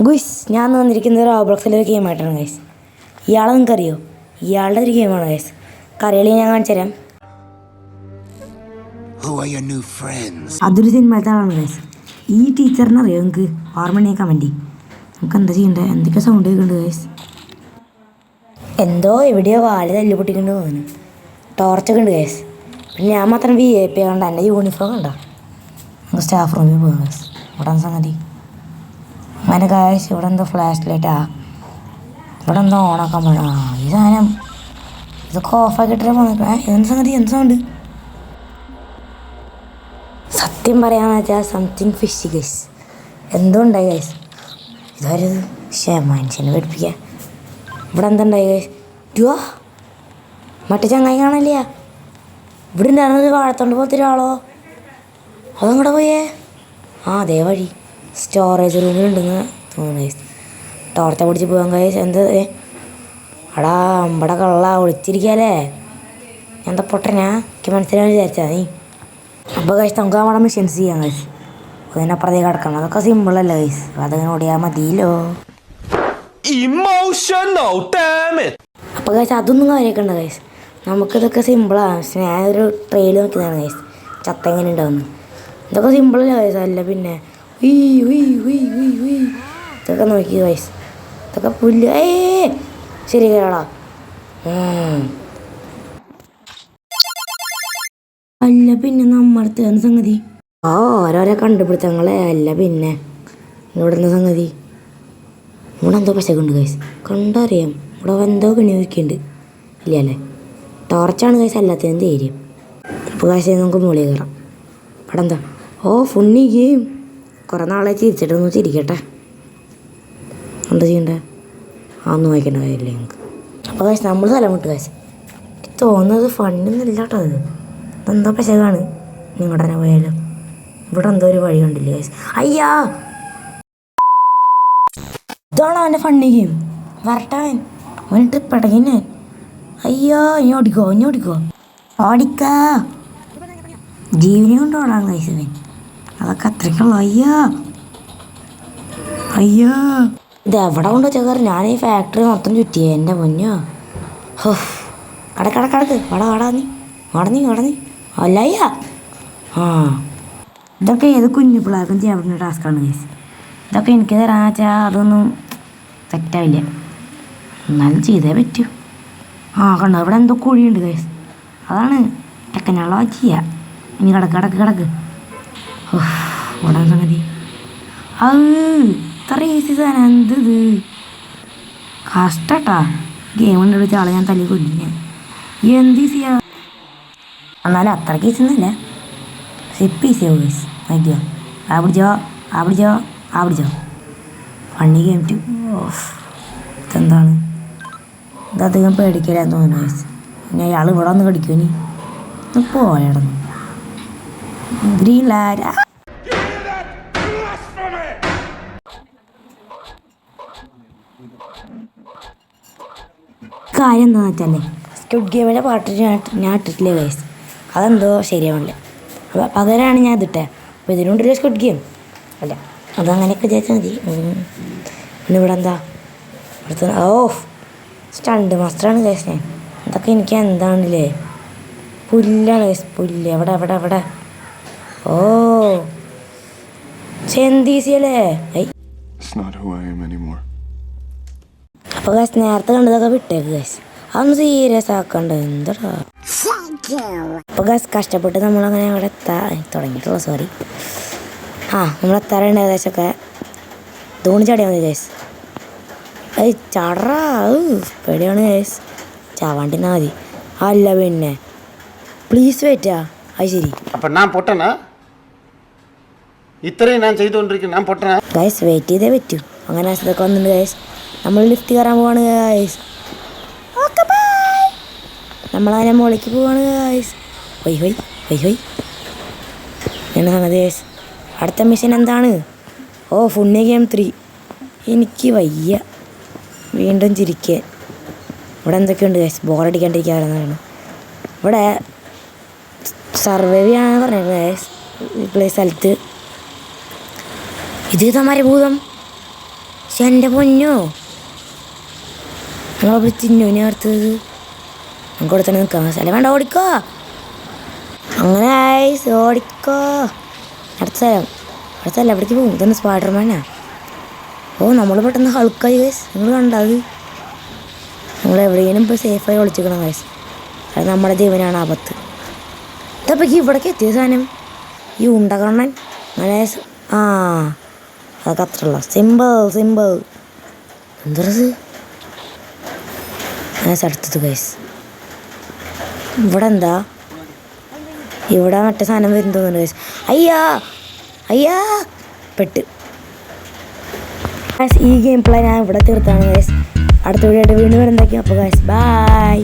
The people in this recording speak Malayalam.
ഗുയ്സ് ഞാൻ വന്നിരിക്കുന്നത് റോബ്ലോക്സിലെ ഒരു ഗെയിമായിട്ടാണ് ഗൈസ് ഇയാളെ നിങ്ങൾക്കറിയോ? ഇയാളുടെ ഒരു ഗെയിമാണ് ഗൈസ് കറികളി ഞാൻ കാണിച്ചു തരാം? അതൊരു സിനിമത്തെ ആളാണ് ഗൈസ് ഈ ടീച്ചറിനെ അറിയോ നിങ്ങൾക്ക് ഓർമ്മ കമന്റി നമുക്ക് എന്താ ചെയ്യണ്ടേ? എന്തൊക്കെ സൗണ്ട് കേൾക്കുന്നുണ്ട് ഗൈസ് എന്തോ എവിടെയോ വാൽ തല്ലി പൊട്ടിക്കൊണ്ട് തോന്നുന്നു ടോർച്ചൊക്കെ ഉണ്ട് ഗൈസ് പിന്നെ ഞാൻ മാത്രം വി എ പി കണ്ട എന്റെ യൂണിഫോം കണ്ടോ? നമുക്ക് സ്റ്റാഫ് റൂമിൽ പോകാം ഗൈസ് ഇവിടെ എന്താ സംഗതി. അങ്ങനെ കാശ് ഇവിടെ എന്തോ ഫ്ലാഷ് ലൈറ്റാ ഇവിടെ എന്തോ ഓണാക്കാൻ ആ ഈ സാധനം ഇതൊക്കെ ഓഫാക്കിയിട്ടേ പോകാൻ എന്ത് സംഗതി? എന്ത് സൗണ്ട്? സത്യം പറയാന്ന് വെച്ചാൽ സംതിങ് ഫിഷ് ഗൈസ് എന്തോ ഉണ്ടായി ഗൈസ് ഇതൊരു മനുഷ്യനെ പഠിപ്പിക്കാൻ ഇവിടെ എന്തുണ്ടായി ഗൈസ് ടുവാ മറ്റേ ചങ്ങായി കാണില്ല ഇവിടെ ഉണ്ടായിരുന്നത് വാഴത്തോണ്ട് പോലത്തെ അതങ്ങോട്ട് അതങ്ങടെ പോയേ? ആ അതേ വഴി. സ്റ്റോറേജ് റൂമിലുണ്ടെന്ന് തോന്നുന്നു ടോർച്ച പിടിച്ച് പോകാൻ കഴിയും എന്താ? അടാ അമ്പട കള്ള ഒളിച്ചിരിക്കാല്ലേ? എന്താ പൊട്ടനാ? എനിക്ക് മനസ്സിലാണ് വിചാരിച്ചാ നീ. അപ്പോൾ കഴിച്ച് നമുക്ക് നമ്മുടെ മെഷീൻസ് ചെയ്യാം കഴിച്ച് അതിനപ്പുറത്തേക്ക് കിടക്കണം. അതൊക്കെ സിമ്പിളല്ലേ കഴിച്ച് അതങ്ങനെ ഓടിയാൽ മതിയല്ലോ! അപ്പോൾ കഴിച്ച് അതൊന്നും കാര്യമൊക്കെ കഴിച്ച് നമുക്കിതൊക്കെ സിമ്പിളാണ് പക്ഷെ ഞാനൊരു ട്രെയിൽ നോക്കിയതാണ് കഴിച്ച് ചത്ത എങ്ങനെ ഉണ്ടാവുന്നു? ഇതൊക്കെ സിമ്പിളല്ലേ കഴിച്ച് അല്ല പിന്നെ ഇതൊക്കെ നോക്കി കഴിച്ച് ഇതൊക്കെ പുല്ല്. ഏ ശരി കേടാ അല്ല പിന്നെ നമ്മളടുത്ത് എന്ത് സംഗതി? ആ ഓരോരോ കണ്ടുപിടുത്തങ്ങളെ? അല്ല പിന്നെ. ഇവിടെ സംഗതി? ഇവിടെ എന്തോ പശക്കുണ്ട് കൈസ് കണ്ടറിയാം. ഇവിടെ എന്തോ കണി വയ്ക്കുന്നുണ്ട് ഇല്ല അല്ലേ? ടോർച്ചാണ് കൈസ് അല്ലാത്തതിന് ധൈര്യം. ഇപ്പോൾ കാശ് നമുക്ക് മുകളിൽ കയറാം ഇവിടെ എന്താ ഓ ഫുണ്ണി ഗെയിം കുറേ നാളെ ചിരിച്ചിട്ടൊന്ന് ചിരിക്കട്ടെ. എന്താ ചെയ്യണ്ടേ? അന്ന് വായിക്കേണ്ട കാര്യമില്ല ഞങ്ങൾക്ക് അപ്പോൾ കാശ് നമ്മൾ സ്ഥലം വിട്ട് കാശ് തോന്നുന്നത് ഫണ്ടൊന്നുമില്ല കേട്ടോ അത്. എന്താ പശകാണ് നിങ്ങളുടെ തന്നെ പോയാലും? ഇവിടെ എന്തോ ഒരു വഴി കണ്ടില്ലേ കാശ് അയ്യാ! ഇതാണോ അവന്റെ ഫണ്ണി ഗെയിം വരട്ടാൻ അവൻ. ട്രിപ്പ് അടങ്ങിനെ അയ്യോ ഇനി ഓടിക്കോ ഇനി ഓടിക്കോ. ഓടിക്കാ. ജീവനെ കൊണ്ട് ഓടാൻ കഴിച്ചവൻ അതൊക്കെ അത്രയ്ക്കുള്ളൂ അയ്യോ. അയ്യോ. ഇത് എവിടെ കൊണ്ട് ചേർ ഞാൻ ഈ ഫാക്ടറി മൊത്തം ചുറ്റിയേ എന്റെ മുന്നോ ഹോ. കടക്ക് കടക്ക് കടക്ക്. വട വടാ നീ. വട നീ അല്ലയ്യ ആ. ഇതൊക്കെ ഏത് കുഞ്ഞു പിള്ളേർക്കും ചെയ്യാൻ പറ്റുന്ന ടാസ്ക്കാണ് ഗേസ് ഇതൊക്കെ എനിക്ക് തരാ വെച്ചാൽ അതൊന്നും സെറ്റാവില്ല എന്നാലും ചെയ്തേ പറ്റൂ. ആ കണ്ടോ? ഇവിടെ എന്തോ കുഴിയുണ്ട് ഗേസ് അതാണ് ടെക്കനുള്ള ചെയ്യുക ഇനി കിടക്ക് കിടക്ക് കിടക്ക്. ഇവിടെ സംഗതി അത് ഈസി സാധനം. എന്ത് ഇത്? കഷ്ടട്ടാ. ഗെയിം ആളെ ഞാൻ തല്ലി കൊല്ലിഞ്ഞ എന്ത് ഈസിയാ എന്നാലും അത്രയ്ക്ക് ഈസി സിപ്പ് ഈസിയാവും ഗൈസ് നോക്കിയോ ആ പിടിച്ചോ? ആ പിടിച്ചോ? ആ പിടിച്ചോ? ഫണ്ണി ഗെയിം ടു ഇതെന്താണ്? ഇതധികം അധികം പേടിക്കില്ലാന്ന് തോന്നുന്നു ഗൈസ് ഇനി അയാൾ ഇവിടെ വന്ന് കടിക്കുമോ ഇനി? ഗ്രീൻ ലാര കാര്യം എന്താണെന്ന് വെച്ചാലേ സ്ക്യൂഡ് ഗെയിമിന്റെ പാട്ട് ഞാൻ ഇട്ടിട്ടില്ലേ ഗൈസ് അതെന്തോ ശരിയാവില്ല അപ്പോൾ പകരമാണ് ഞാൻ ഇതിട്ടെ അപ്പോൾ ഇതിനുണ്ടല്ലോ സ്ക്യൂഡ് ഗെയിം അല്ല അതങ്ങനെയൊക്കെ വിചാരിച്ചാൽ മതി. പിന്നെ ഇവിടെ എന്താ? ഇവിടുത്തെ ഓ സ്റ്റണ്ട് മാസ്റ്ററാണ് ഗൈസ് ഞാൻ ഇതൊക്കെ എനിക്ക് എന്താണല്ലേ? പുല്ലാണ് ഗൈസ് പുല്ല്. എവിടെ എവിടെ എവിടെ? Oh. ഓ ചെന്തീസിയല്ലേ? അപ്പൊ ഗസ് നേരത്തെ കണ്ടതൊക്കെ വിട്ടേക്ക് ഗസ് അതൊന്നും സീരിയസ് ആക്കണ്ട എന്തടാ? അപ്പൊ ഗസ് കഷ്ടപ്പെട്ട് നമ്മളങ്ങനെ അവിടെ എത്താ തുടങ്ങിയിട്ടുള്ള സോറി ആ നമ്മൾ എത്താറുണ്ട് ഏകദേശമൊക്കെ. ധോണി ചാടിയാൽ മതി ഗൈസ് ഏയ് ചടറാ പേടിയാണ് ഗൈസ് ചാവാണ്ടിന്നാ മതി. അല്ല പിന്നെ. പ്ലീസ് വെയിറ്റാ അത് ശരി. അപ്പൊ ഞാൻ പൊട്ടനാ ഇത്രയും ഞാൻ ചെയ്തുകൊണ്ടിരിക്കും ഞാൻ പൊട്ടണ ഗൈസ് വെയിറ്റ് ചെയ്തേ പറ്റൂ. അങ്ങനെ അസുഖമൊക്കെ വന്നിട്ടുണ്ട് ഗൈസ് നമ്മൾ ലിഫ്റ്റ് കയറാൻ പോവാണ് ഗൈസ് നമ്മളതിനെ മുകളിലേക്ക് പോവാണ് ഗൈസ് ഹൊയ് ഹൊയ് ഹൊയ് ഹൊയ്. എന്നാണ് സംഗതി ഗൈസ് അടുത്ത മിഷൻ എന്താണ്? ഓ ഫുണ്ണി ഗെയിം ത്രീ എനിക്ക് വയ്യ വീണ്ടും ചിരിക്കേ ഇവിടെ എന്തൊക്കെയുണ്ട് ഗൈസ് ബോറടിക്കാണ്ടിരിക്കാറുള്ളതാണ് ഇവിടെ സർവൈവ് ചെയ്യാന്ന് പറഞ്ഞത് ഗൈസ് ഈ പ്ലേസ് സ്ഥലത്ത് ഇത് തമാരെ ഭൂതം. എന്റെ പൊന്നോ. നിങ്ങളവിടെ തിന്നോ ഇനി അടുത്തത്? നമുക്ക് ഇവിടെ തന്നെ നിൽക്കാം. സ്ഥലം വേണ്ട ഓടിക്കോ. അങ്ങനെ ആയിസ് ഓടിക്കോ. അടുത്ത സ്ഥലം. അടുത്ത സ്ഥലം എവിടേക്ക് പോകും? ഇതൊന്ന് സ്പൈഡർമാനാ. ഓ നമ്മൾ പെട്ടെന്ന് ഹൾക്കായി ഗൈസ് നിങ്ങൾ കണ്ടത് നമ്മൾ എവിടെയെങ്കിലും ഇപ്പോൾ സേഫായി ഒളിച്ചിരിക്കണം ഗൈസ് അത് നമ്മുടെ ദൈവനാണ് ആപത്ത്. ഇതപ്പോൾ ഇവിടേക്ക് എത്തിയ സാധനം? ഈ ഉണ്ടകണ്ണൻ? അങ്ങനെ സ്- ആ. അതൊക്കെ അത്ര ഉള്ള സിമ്പിൾ സിമ്പിൾ എന്തത് ഞാൻ അടുത്തത് ഗൈസ് ഇവിടെ എന്താ ഇവിടെ മറ്റേ സാധനം വരും തോന്നുന്നുണ്ട് ഗൈസ് അയ്യാ! അയ്യാ! പെട്ട്. ഗൈസ് ഈ ഗെയിം പ്ലേ ഞാൻ ഇവിടെ തീർത്താണ് ഗൈസ് അടുത്ത വീഡിയോ ആയിട്ട് വീണ്ടും വരുന്നതായിരിക്കും. അപ്പോൾ ഗൈസ് ബൈ